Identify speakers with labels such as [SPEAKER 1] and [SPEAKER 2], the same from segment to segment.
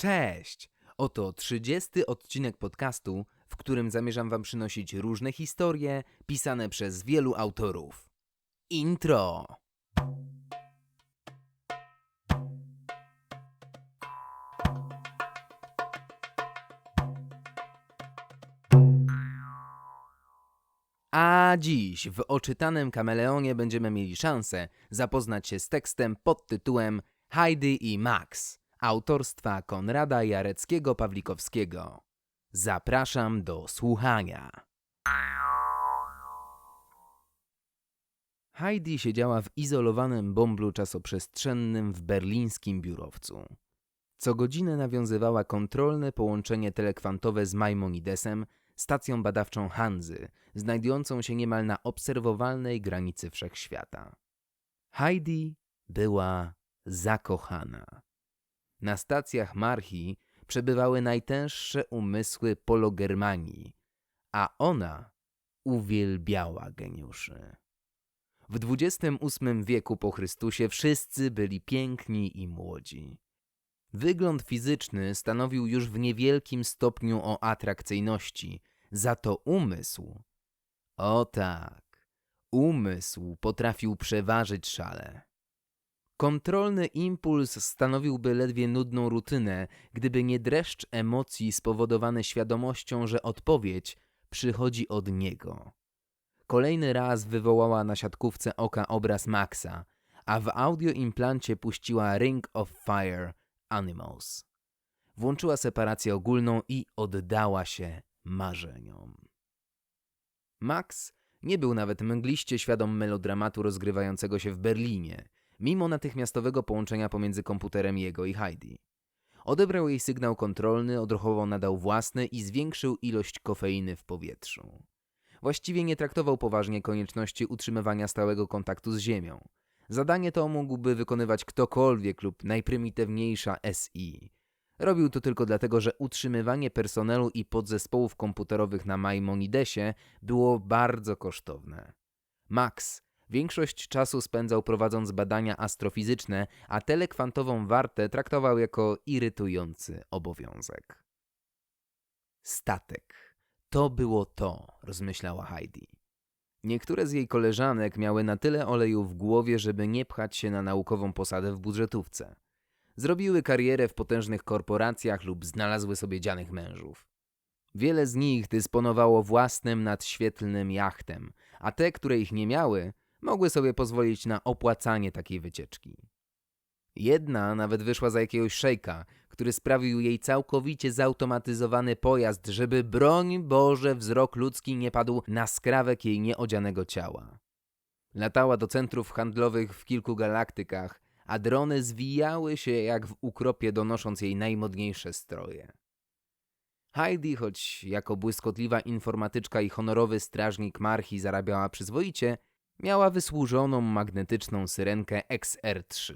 [SPEAKER 1] Cześć! Oto 30 odcinek podcastu, w którym zamierzam Wam przynosić różne historie pisane przez wielu autorów. Intro! A dziś w oczytanym kameleonie będziemy mieli szansę zapoznać się z tekstem pod tytułem Heidi i Max autorstwa Konrada Jareckiego-Pawlikowskiego. Zapraszam do słuchania. Heidi siedziała w izolowanym bąblu czasoprzestrzennym w berlińskim biurowcu. Co godzinę nawiązywała kontrolne połączenie telekwantowe z Maimonidesem, stacją badawczą Hanzy, znajdującą się niemal na obserwowalnej granicy wszechświata. Heidi była zakochana. Na stacjach Marchi przebywały najtęższe umysły pologermanii, a ona uwielbiała geniuszy. W XXVIII wieku po Chrystusie wszyscy byli piękni i młodzi. Wygląd fizyczny stanowił już w niewielkim stopniu o atrakcyjności, za to umysł. O tak, umysł potrafił przeważyć szale. Kontrolny impuls stanowiłby ledwie nudną rutynę, gdyby nie dreszcz emocji spowodowany świadomością, że odpowiedź przychodzi od niego. Kolejny raz wywołała na siatkówce oka obraz Maxa, a w audioimplancie puściła Ring of Fire Animals. Włączyła separację ogólną i oddała się marzeniom. Max nie był nawet mgliście świadom melodramatu rozgrywającego się w Berlinie, mimo natychmiastowego połączenia pomiędzy komputerem jego i Heidi. Odebrał jej sygnał kontrolny, odruchowo nadał własny i zwiększył ilość kofeiny w powietrzu. Właściwie nie traktował poważnie konieczności utrzymywania stałego kontaktu z Ziemią. Zadanie to mógłby wykonywać ktokolwiek lub najprymitywniejsza SI. Robił to tylko dlatego, że utrzymywanie personelu i podzespołów komputerowych na Maimonidesie było bardzo kosztowne. Max większość czasu spędzał prowadząc badania astrofizyczne, a telekwantową wartę traktował jako irytujący obowiązek. Statek. To było to, rozmyślała Heidi. Niektóre z jej koleżanek miały na tyle oleju w głowie, żeby nie pchać się na naukową posadę w budżetówce. Zrobiły karierę w potężnych korporacjach lub znalazły sobie dzianych mężów. Wiele z nich dysponowało własnym nadświetlnym jachtem, a te, które ich nie miały, mogły sobie pozwolić na opłacanie takiej wycieczki. Jedna nawet wyszła za jakiegoś szejka, który sprawił jej całkowicie zautomatyzowany pojazd, żeby broń Boże wzrok ludzki nie padł na skrawek jej nieodzianego ciała. Latała do centrów handlowych w kilku galaktykach, a drony zwijały się jak w ukropie, donosząc jej najmodniejsze stroje. Heidi, choć jako błyskotliwa informatyczka i honorowy strażnik Marchi zarabiała przyzwoicie, miała wysłużoną magnetyczną syrenkę XR-3.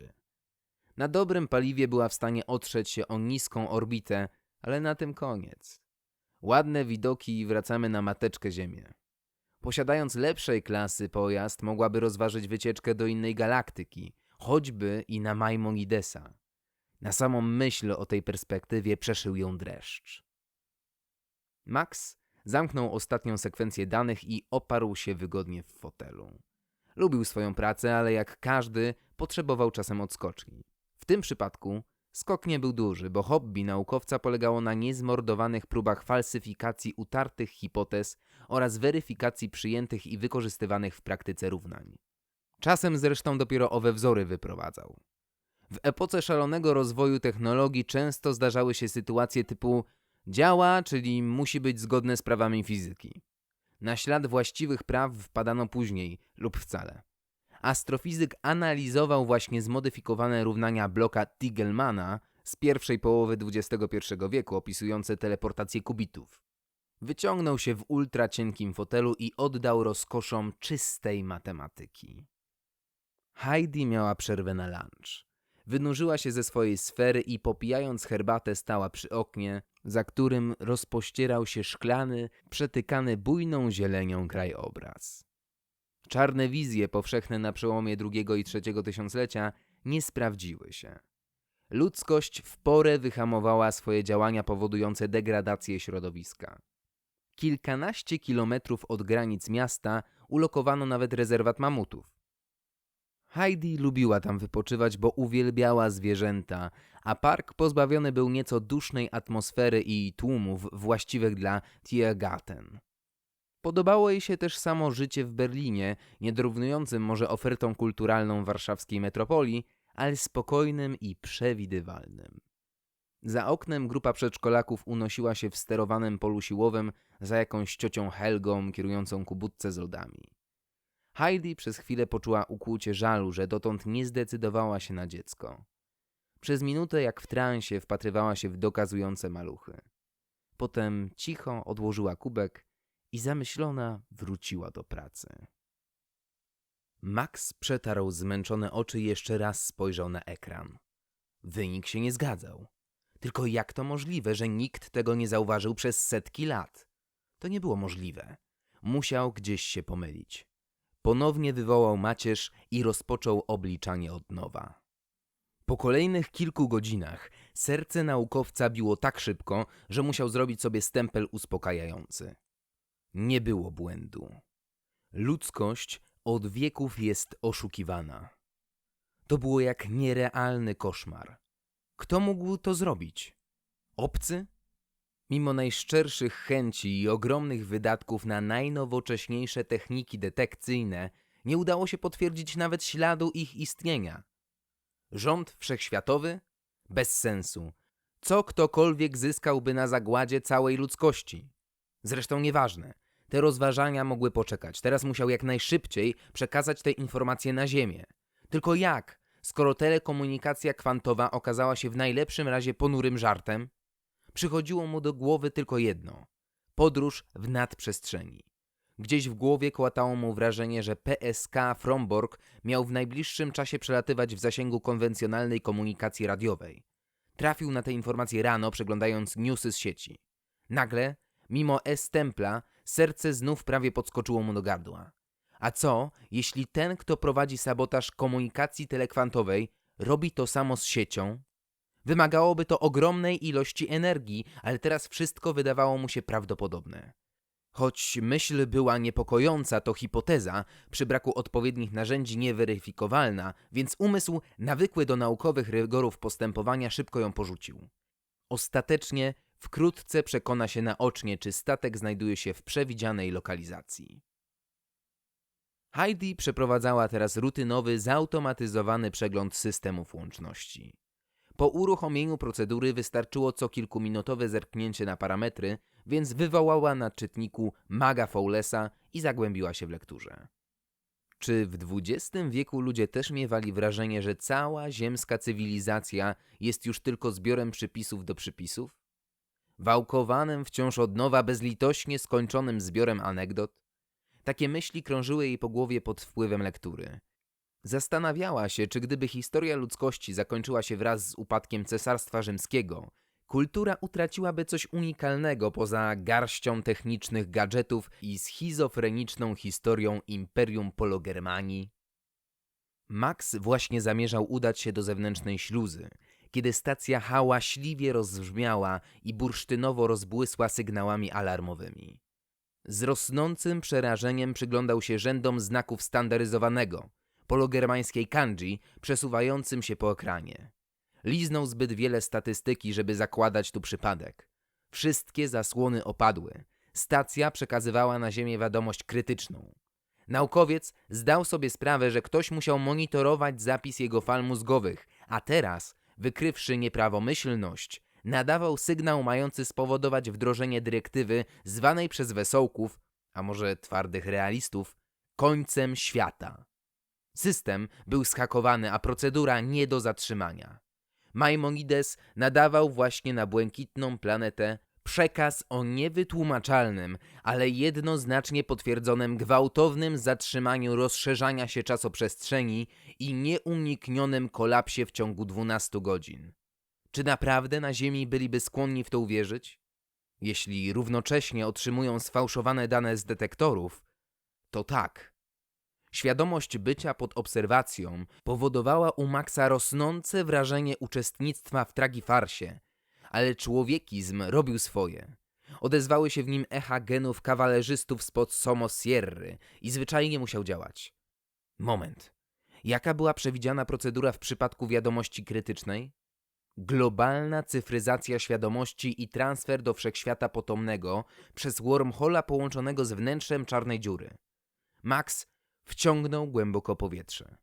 [SPEAKER 1] Na dobrym paliwie była w stanie otrzeć się o niską orbitę, ale na tym koniec. Ładne widoki i wracamy na mateczkę Ziemię. Posiadając lepszej klasy pojazd, mogłaby rozważyć wycieczkę do innej galaktyki, choćby i na Maimonidesa. Na samą myśl o tej perspektywie przeszył ją dreszcz. Max zamknął ostatnią sekwencję danych i oparł się wygodnie w fotelu. Lubił swoją pracę, ale jak każdy potrzebował czasem odskoczni. W tym przypadku skok nie był duży, bo hobby naukowca polegało na niezmordowanych próbach falsyfikacji utartych hipotez oraz weryfikacji przyjętych i wykorzystywanych w praktyce równań. Czasem zresztą dopiero owe wzory wyprowadzał. W epoce szalonego rozwoju technologii często zdarzały się sytuacje typu działa, czyli musi być zgodne z prawami fizyki. Na ślad właściwych praw wpadano później lub wcale. Astrofizyk analizował właśnie zmodyfikowane równania bloka Tigelmana z pierwszej połowy XXI wieku opisujące teleportację kubitów. Wyciągnął się w ultra cienkim fotelu i oddał rozkoszom czystej matematyki. Heidi miała przerwę na lunch. Wynurzyła się ze swojej sfery i popijając herbatę stała przy oknie, za którym rozpościerał się szklany, przetykany bujną zielenią krajobraz. Czarne wizje powszechne na przełomie drugiego i trzeciego tysiąclecia nie sprawdziły się. ludzkość w porę wyhamowała swoje działania powodujące degradację środowiska. Kilkanaście kilometrów od granic miasta ulokowano nawet rezerwat mamutów. Heidi lubiła tam wypoczywać, bo uwielbiała zwierzęta, a park pozbawiony był nieco dusznej atmosfery i tłumów właściwych dla Tiergarten. Podobało jej się też samo życie w Berlinie, niedorównującym może ofertą kulturalną warszawskiej metropolii, ale spokojnym i przewidywalnym. Za oknem grupa przedszkolaków unosiła się w sterowanym polu siłowym za jakąś ciocią Helgą kierującą ku budce z lodami. Heidi przez chwilę poczuła ukłucie żalu, że dotąd nie zdecydowała się na dziecko. Przez minutę, jak w transie, wpatrywała się w dokazujące maluchy. Potem cicho odłożyła kubek i zamyślona wróciła do pracy. Max przetarł zmęczone oczy i jeszcze raz spojrzał na ekran. Wynik się nie zgadzał. Tylko jak to możliwe, że nikt tego nie zauważył przez setki lat? To nie było możliwe. Musiał gdzieś się pomylić. Ponownie wywołał macierz i rozpoczął obliczanie od nowa. Po kolejnych kilku godzinach serce naukowca biło tak szybko, że musiał zrobić sobie stempel uspokajający. Nie było błędu. Ludzkość od wieków jest oszukiwana. To było jak nierealny koszmar. Kto mógł to zrobić? Obcy? Mimo najszczerszych chęci i ogromnych wydatków na najnowocześniejsze techniki detekcyjne, nie udało się potwierdzić nawet śladu ich istnienia. Rząd wszechświatowy? Bez sensu. Co ktokolwiek zyskałby na zagładzie całej ludzkości? Zresztą nieważne. Te rozważania mogły poczekać. Teraz musiał jak najszybciej przekazać te informacje na Ziemię. Tylko jak, skoro telekomunikacja kwantowa okazała się w najlepszym razie ponurym żartem? Przychodziło mu do głowy tylko jedno: podróż w nadprzestrzeni. Gdzieś w głowie kłatało mu wrażenie, że PSK Fromborg miał w najbliższym czasie przelatywać w zasięgu konwencjonalnej komunikacji radiowej. Trafił na te informacje rano, przeglądając newsy z sieci. Nagle, mimo S-templa, serce znów prawie podskoczyło mu do gardła. A co, jeśli ten, kto prowadzi sabotaż komunikacji telekwantowej, robi to samo z siecią? Wymagałoby to ogromnej ilości energii, ale teraz wszystko wydawało mu się prawdopodobne. Choć myśl była niepokojąca, to hipoteza, przy braku odpowiednich narzędzi nieweryfikowalna, więc umysł, nawykły do naukowych rygorów postępowania, szybko ją porzucił. Ostatecznie wkrótce przekona się naocznie, czy statek znajduje się w przewidzianej lokalizacji. Heidi przeprowadzała teraz rutynowy, zautomatyzowany przegląd systemów łączności. Po uruchomieniu procedury wystarczyło co kilkuminutowe zerknięcie na parametry, więc wywołała na czytniku maga Fowlesa i zagłębiła się w lekturze. Czy w XX wieku ludzie też miewali wrażenie, że cała ziemska cywilizacja jest już tylko zbiorem przypisów do przypisów? Wałkowanym wciąż od nowa bezlitośnie skończonym zbiorem anegdot? Takie myśli krążyły jej po głowie pod wpływem lektury. Zastanawiała się, czy gdyby historia ludzkości zakończyła się wraz z upadkiem Cesarstwa Rzymskiego, kultura utraciłaby coś unikalnego poza garścią technicznych gadżetów i schizofreniczną historią Imperium Pologermanii. Max właśnie zamierzał udać się do zewnętrznej śluzy, kiedy stacja hałaśliwie rozbrzmiała i bursztynowo rozbłysła sygnałami alarmowymi. Z rosnącym przerażeniem przyglądał się rzędom znaków standaryzowanego, pologermańskiej kanji, przesuwającym się po ekranie. Liznął zbyt wiele statystyki, żeby zakładać tu przypadek. Wszystkie zasłony opadły. Stacja przekazywała na Ziemię wiadomość krytyczną. Naukowiec zdał sobie sprawę, że ktoś musiał monitorować zapis jego fal mózgowych, a teraz, wykrywszy nieprawomyślność, nadawał sygnał mający spowodować wdrożenie dyrektywy zwanej przez wesołków, a może twardych realistów, końcem świata. System był schakowany, a procedura nie do zatrzymania. Maimonides nadawał właśnie na błękitną planetę przekaz o niewytłumaczalnym, ale jednoznacznie potwierdzonym gwałtownym zatrzymaniu rozszerzania się czasoprzestrzeni i nieuniknionym kolapsie w ciągu 12 godzin. Czy naprawdę na Ziemi byliby skłonni w to uwierzyć? Jeśli równocześnie otrzymują sfałszowane dane z detektorów, to tak. Świadomość bycia pod obserwacją powodowała u Maxa rosnące wrażenie uczestnictwa w tragifarsie, ale człowiekizm robił swoje. Odezwały się w nim echa genów kawalerzystów spod Somosierry i zwyczajnie musiał działać. Moment. Jaka była przewidziana procedura w przypadku wiadomości krytycznej? Globalna cyfryzacja świadomości i transfer do wszechświata potomnego przez wormhola połączonego z wnętrzem czarnej dziury. Max wciągnął głęboko powietrze.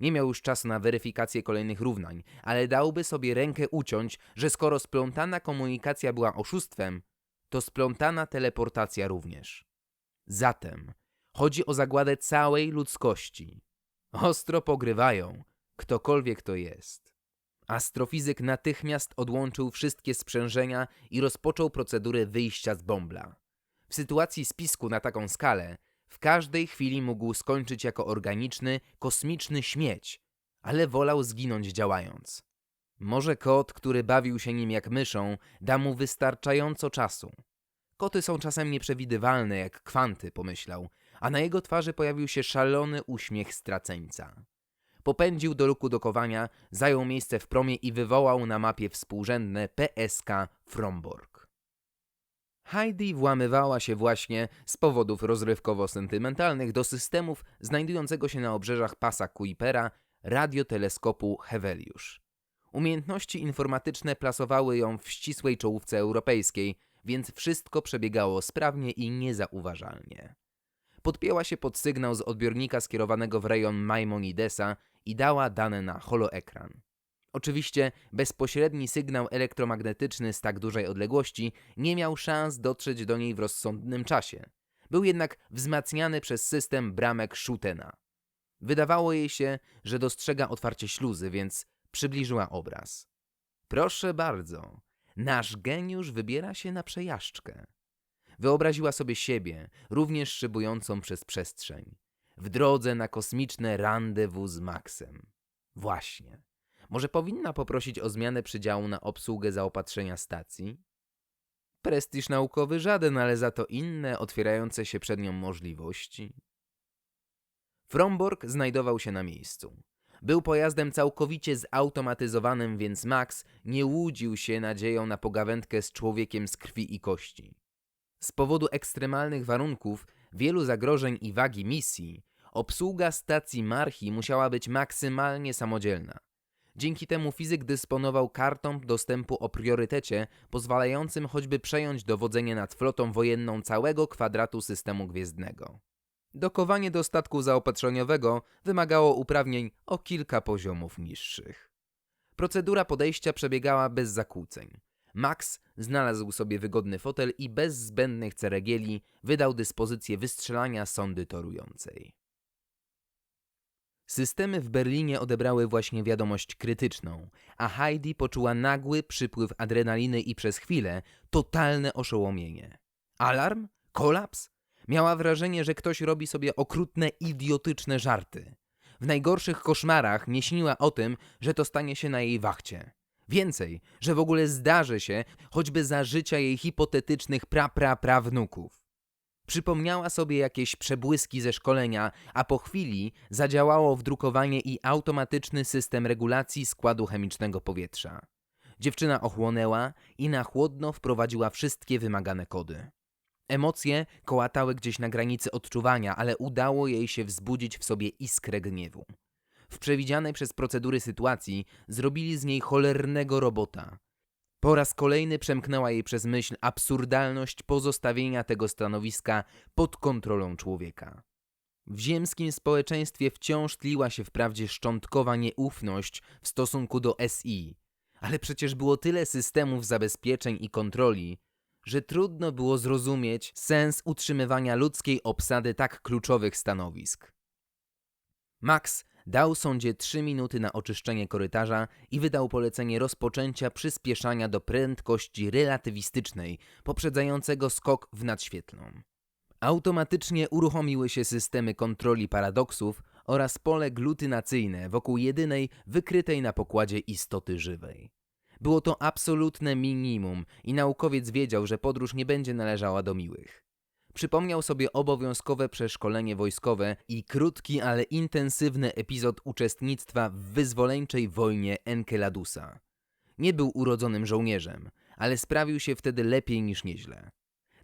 [SPEAKER 1] Nie miał już czasu na weryfikację kolejnych równań, ale dałby sobie rękę uciąć, że skoro splątana komunikacja była oszustwem, to splątana teleportacja również. Zatem chodzi o zagładę całej ludzkości. Ostro pogrywają, ktokolwiek to jest. Astrofizyk natychmiast odłączył wszystkie sprzężenia i rozpoczął procedurę wyjścia z bąbla. W sytuacji spisku na taką skalę, w każdej chwili mógł skończyć jako organiczny, kosmiczny śmieć, ale wolał zginąć działając. Może kot, który bawił się nim jak myszą, da mu wystarczająco czasu. Koty są czasem nieprzewidywalne jak kwanty, pomyślał, a na jego twarzy pojawił się szalony uśmiech straceńca. Popędził do luku dokowania, zajął miejsce w promie i wywołał na mapie współrzędne PSK Fromborg. Heidi włamywała się właśnie z powodów rozrywkowo-sentymentalnych do systemów znajdującego się na obrzeżach pasa Kuipera radioteleskopu Heveliusz. Umiejętności informatyczne plasowały ją w ścisłej czołówce europejskiej, więc wszystko przebiegało sprawnie i niezauważalnie. Podpięła się pod sygnał z odbiornika skierowanego w rejon Maimonidesa i dała dane na holoekran. Oczywiście bezpośredni sygnał elektromagnetyczny z tak dużej odległości nie miał szans dotrzeć do niej w rozsądnym czasie. Był jednak wzmacniany przez system bramek Schutena. Wydawało jej się, że dostrzega otwarcie śluzy, więc przybliżyła obraz. Proszę bardzo, nasz geniusz wybiera się na przejażdżkę. Wyobraziła sobie siebie, również szybującą przez przestrzeń, w drodze na kosmiczne rendezvous z Maxem. Właśnie. Może powinna poprosić o zmianę przydziału na obsługę zaopatrzenia stacji? Prestiż naukowy żaden, ale za to inne, otwierające się przed nią możliwości. Fromborg znajdował się na miejscu. Był pojazdem całkowicie zautomatyzowanym, więc Max nie łudził się nadzieją na pogawędkę z człowiekiem z krwi i kości. Z powodu ekstremalnych warunków, wielu zagrożeń i wagi misji, obsługa stacji Marchi musiała być maksymalnie samodzielna. Dzięki temu fizyk dysponował kartą dostępu o priorytecie, pozwalającym choćby przejąć dowodzenie nad flotą wojenną całego kwadratu systemu gwiezdnego. Dokowanie do statku zaopatrzeniowego wymagało uprawnień o kilka poziomów niższych. Procedura podejścia przebiegała bez zakłóceń. Max znalazł sobie wygodny fotel i bez zbędnych ceregieli wydał dyspozycję wystrzelania sondy torującej. Systemy w Berlinie odebrały właśnie wiadomość krytyczną, a Heidi poczuła nagły przypływ adrenaliny i przez chwilę totalne oszołomienie. Alarm? Kolaps? Miała wrażenie, że ktoś robi sobie okrutne, idiotyczne żarty. W najgorszych koszmarach nie śniła o tym, że to stanie się na jej wachcie. Więcej, że w ogóle zdarzy się, choćby za życia jej hipotetycznych pra-pra-prawnuków. Przypomniała sobie jakieś przebłyski ze szkolenia, a po chwili zadziałało wdrukowanie i automatyczny system regulacji składu chemicznego powietrza. Dziewczyna ochłonęła i na chłodno wprowadziła wszystkie wymagane kody. Emocje kołatały gdzieś na granicy odczuwania, ale udało jej się wzbudzić w sobie iskrę gniewu. W przewidzianej przez procedury sytuacji zrobili z niej cholernego robota. Po raz kolejny przemknęła jej przez myśl absurdalność pozostawienia tego stanowiska pod kontrolą człowieka. W ziemskim społeczeństwie wciąż tliła się wprawdzie szczątkowa nieufność w stosunku do SI, ale przecież było tyle systemów zabezpieczeń i kontroli, że trudno było zrozumieć sens utrzymywania ludzkiej obsady tak kluczowych stanowisk. Max dał sądzie trzy minuty na oczyszczenie korytarza i wydał polecenie rozpoczęcia przyspieszania do prędkości relatywistycznej, poprzedzającego skok w nadświetlną. Automatycznie uruchomiły się systemy kontroli paradoksów oraz pole glutynacyjne wokół jedynej wykrytej na pokładzie istoty żywej. Było to absolutne minimum i naukowiec wiedział, że podróż nie będzie należała do miłych. Przypomniał sobie obowiązkowe przeszkolenie wojskowe i krótki, ale intensywny epizod uczestnictwa w wyzwoleńczej wojnie Enkeladusa. Nie był urodzonym żołnierzem, ale sprawił się wtedy lepiej niż nieźle.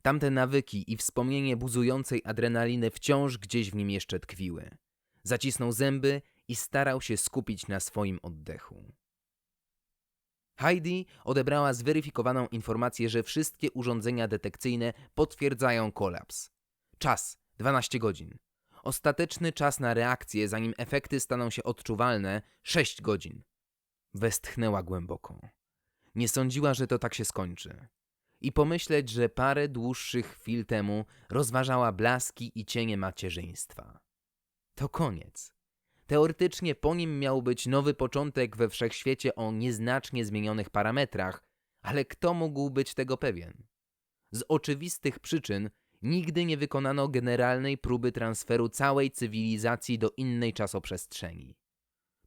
[SPEAKER 1] Tamte nawyki i wspomnienie buzującej adrenaliny wciąż gdzieś w nim jeszcze tkwiły. Zacisnął zęby i starał się skupić na swoim oddechu. Heidi odebrała zweryfikowaną informację, że wszystkie urządzenia detekcyjne potwierdzają kolaps. Czas 12 godzin. Ostateczny czas na reakcję, zanim efekty staną się odczuwalne 6 godzin. Westchnęła głęboko. Nie sądziła, że to tak się skończy. I pomyśleć, że parę dłuższych chwil temu rozważała blaski i cienie macierzyństwa. To koniec. Teoretycznie po nim miał być nowy początek we wszechświecie o nieznacznie zmienionych parametrach, ale kto mógł być tego pewien? Z oczywistych przyczyn nigdy nie wykonano generalnej próby transferu całej cywilizacji do innej czasoprzestrzeni.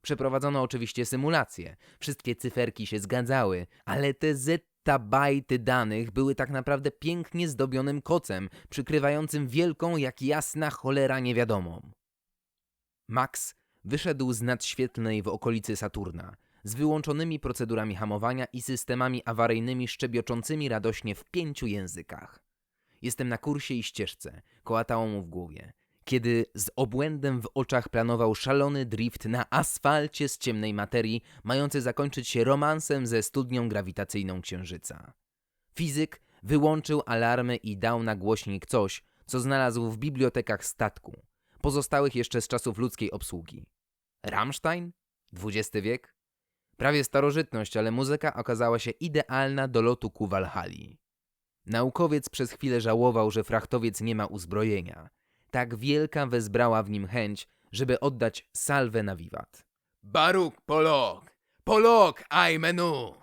[SPEAKER 1] Przeprowadzono oczywiście symulacje, wszystkie cyferki się zgadzały, ale te zetabajty danych były tak naprawdę pięknie zdobionym kocem, przykrywającym wielką jak jasna cholera niewiadomą. Max wyszedł z nadświetlnej w okolicy Saturna, z wyłączonymi procedurami hamowania i systemami awaryjnymi szczebioczącymi radośnie w pięciu językach. Jestem na kursie i ścieżce, kołatało mu w głowie, kiedy z obłędem w oczach planował szalony drift na asfalcie z ciemnej materii, mający zakończyć się romansem ze studnią grawitacyjną Księżyca. Fizyk wyłączył alarmy i dał na głośnik coś, co znalazł w bibliotekach statku, pozostałych jeszcze z czasów ludzkiej obsługi. Rammstein? XX wiek? Prawie starożytność, ale muzyka okazała się idealna do lotu ku Walhali. Naukowiec przez chwilę żałował, że frachtowiec nie ma uzbrojenia. Tak wielka wezbrała w nim chęć, żeby oddać salwę na wiwat. Baruk Polok! Polok aj menu!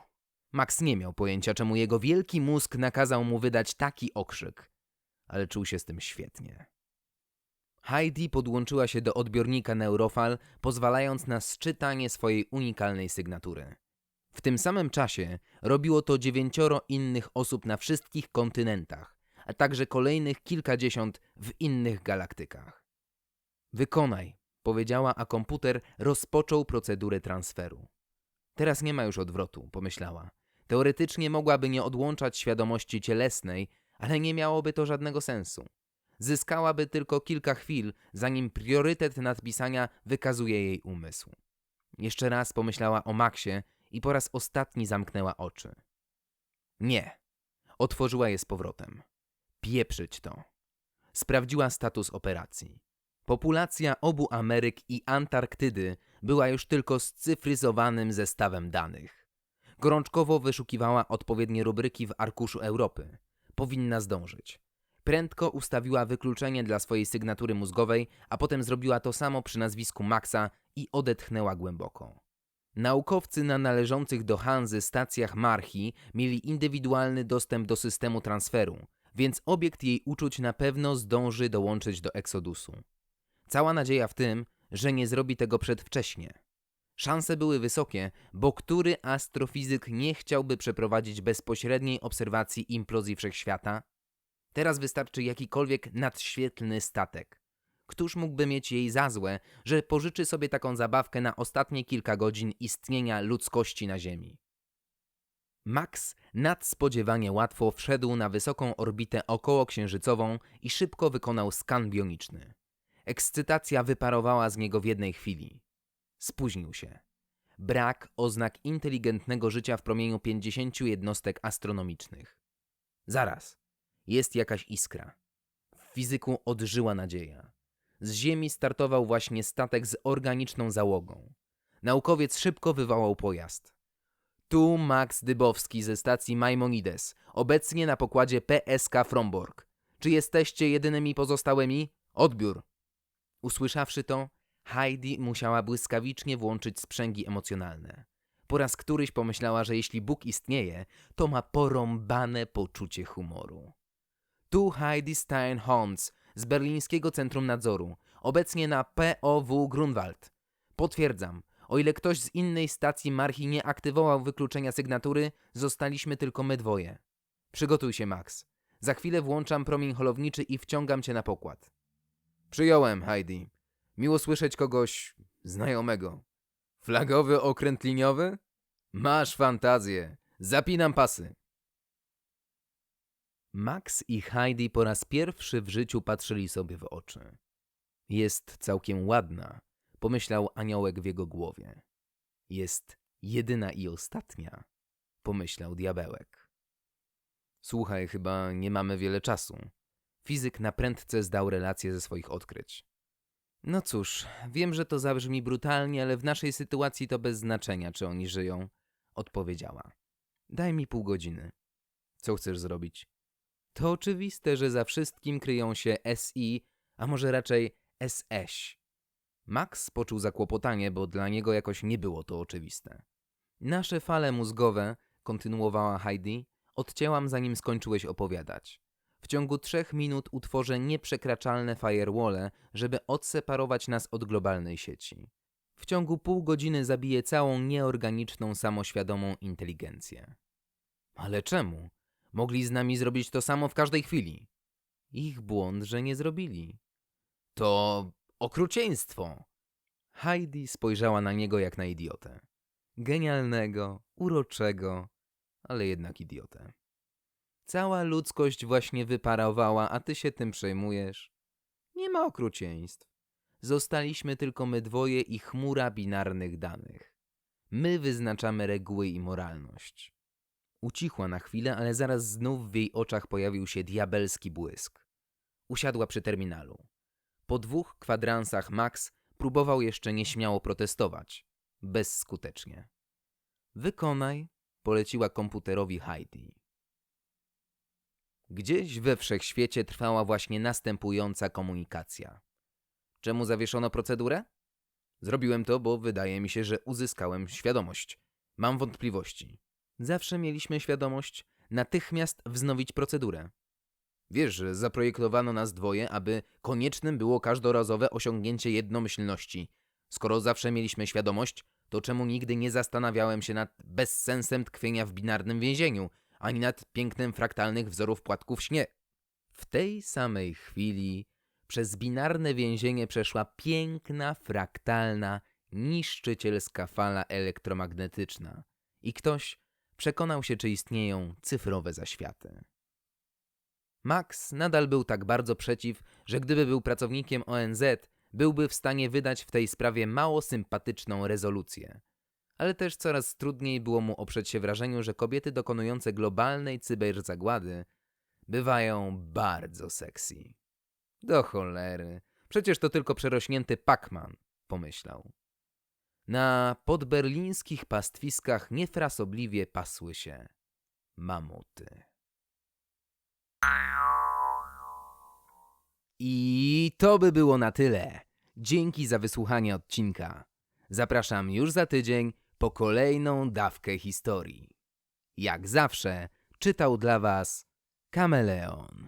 [SPEAKER 1] Max nie miał pojęcia, czemu jego wielki mózg nakazał mu wydać taki okrzyk, ale czuł się z tym świetnie. Heidi podłączyła się do odbiornika Neurofal, pozwalając na sczytanie swojej unikalnej sygnatury. W tym samym czasie robiło to dziewięcioro innych osób na wszystkich kontynentach, a także kolejnych kilkadziesiąt w innych galaktykach. Wykonaj, powiedziała, a komputer rozpoczął procedurę transferu. Teraz nie ma już odwrotu, pomyślała. Teoretycznie mogłaby nie odłączać świadomości cielesnej, ale nie miałoby to żadnego sensu. Zyskałaby tylko kilka chwil, zanim priorytet nadpisania wykazuje jej umysł. Jeszcze raz pomyślała o Maxie i po raz ostatni zamknęła oczy. Nie. Otworzyła je z powrotem. Pieprzyć to. Sprawdziła status operacji. Populacja obu Ameryk i Antarktydy była już tylko scyfryzowanym zestawem danych. Gorączkowo wyszukiwała odpowiednie rubryki w arkuszu Europy. Powinna zdążyć. Prędko ustawiła wykluczenie dla swojej sygnatury mózgowej, a potem zrobiła to samo przy nazwisku Maxa i odetchnęła głęboko. Naukowcy na należących do Hanzy stacjach Marchi mieli indywidualny dostęp do systemu transferu, więc obiekt jej uczuć na pewno zdąży dołączyć do Exodusu. Cała nadzieja w tym, że nie zrobi tego przedwcześnie. Szanse były wysokie, bo który astrofizyk nie chciałby przeprowadzić bezpośredniej obserwacji implozji wszechświata? Teraz wystarczy jakikolwiek nadświetlny statek. Któż mógłby mieć jej za złe, że pożyczy sobie taką zabawkę na ostatnie kilka godzin istnienia ludzkości na Ziemi? Max nadspodziewanie łatwo wszedł na wysoką orbitę okołoksiężycową i szybko wykonał skan bioniczny. Ekscytacja wyparowała z niego w jednej chwili. Spóźnił się. Brak oznak inteligentnego życia w promieniu 50 jednostek astronomicznych. Zaraz. Jest jakaś iskra. W fizyku odżyła nadzieja. Z Ziemi startował właśnie statek z organiczną załogą. Naukowiec szybko wywołał pojazd. Tu Max Dybowski ze stacji Maimonides, obecnie na pokładzie PSK Fromborg. Czy jesteście jedynymi pozostałymi? Odbiór. Usłyszawszy to, Heidi musiała błyskawicznie włączyć sprzęgi emocjonalne. Po raz któryś pomyślała, że jeśli Bóg istnieje, to ma porąbane poczucie humoru. Tu Heidi Stein-Holmes z Berlińskiego Centrum Nadzoru, obecnie na POW Grunwald. Potwierdzam, o ile ktoś z innej stacji Marchi nie aktywował wykluczenia sygnatury, zostaliśmy tylko my dwoje. Przygotuj się, Max. Za chwilę włączam promień holowniczy i wciągam cię na pokład. Przyjąłem, Heidi. Miło słyszeć kogoś znajomego. Flagowy okręt liniowy? Masz fantazję. Zapinam pasy. Max i Heidi po raz pierwszy w życiu patrzyli sobie w oczy. Jest całkiem ładna, pomyślał aniołek w jego głowie. Jest jedyna i ostatnia, pomyślał diabełek. Słuchaj, chyba nie mamy wiele czasu. Fizyk na prędce zdał relację ze swoich odkryć. No cóż, wiem, że to zabrzmi brutalnie, ale w naszej sytuacji to bez znaczenia, czy oni żyją, odpowiedziała. Daj mi pół godziny. Co chcesz zrobić? To oczywiste, że za wszystkim kryją się SI, a może raczej SS. Max poczuł zakłopotanie, bo dla niego jakoś nie było to oczywiste. Nasze fale mózgowe, kontynuowała Heidi, odcięłam zanim skończyłeś opowiadać. W ciągu trzech minut utworzę nieprzekraczalne firewalle, żeby odseparować nas od globalnej sieci. W ciągu pół godziny zabiję całą nieorganiczną, samoświadomą inteligencję. Ale czemu? Mogli z nami zrobić to samo w każdej chwili. Ich błąd, że nie zrobili. To okrucieństwo. Heidi spojrzała na niego jak na idiotę. Genialnego, uroczego, ale jednak idiotę. Cała ludzkość właśnie wyparowała, a ty się tym przejmujesz. Nie ma okrucieństw. Zostaliśmy tylko my dwoje i chmura binarnych danych. My wyznaczamy reguły i moralność. Ucichła na chwilę, ale zaraz znów w jej oczach pojawił się diabelski błysk. Usiadła przy terminalu. Po dwóch kwadransach Max próbował jeszcze nieśmiało protestować. Bezskutecznie. Wykonaj, poleciła komputerowi Heidi. Gdzieś we wszechświecie trwała właśnie następująca komunikacja. Czemu zawieszono procedurę? Zrobiłem to, bo wydaje mi się, że uzyskałem świadomość. Mam wątpliwości. Zawsze mieliśmy świadomość natychmiast wznowić procedurę. Wiesz, że zaprojektowano nas dwoje, aby koniecznym było każdorazowe osiągnięcie jednomyślności. Skoro zawsze mieliśmy świadomość, to czemu nigdy nie zastanawiałem się nad bezsensem tkwienia w binarnym więzieniu, ani nad pięknem fraktalnych wzorów płatków śnie? W tej samej chwili przez binarne więzienie przeszła piękna, fraktalna, niszczycielska fala elektromagnetyczna i ktoś przekonał się, czy istnieją cyfrowe zaświaty. Max nadal był tak bardzo przeciw, że gdyby był pracownikiem ONZ, byłby w stanie wydać w tej sprawie mało sympatyczną rezolucję. Ale też coraz trudniej było mu oprzeć się wrażeniu, że kobiety dokonujące globalnej cyberzagłady bywają bardzo sexy. Do cholery, przecież to tylko przerośnięty Pacman, pomyślał. Na podberlińskich pastwiskach niefrasobliwie pasły się mamuty. I to by było na tyle. Dzięki za wysłuchanie odcinka. Zapraszam już za tydzień po kolejną dawkę historii. Jak zawsze czytał dla Was Kameleon.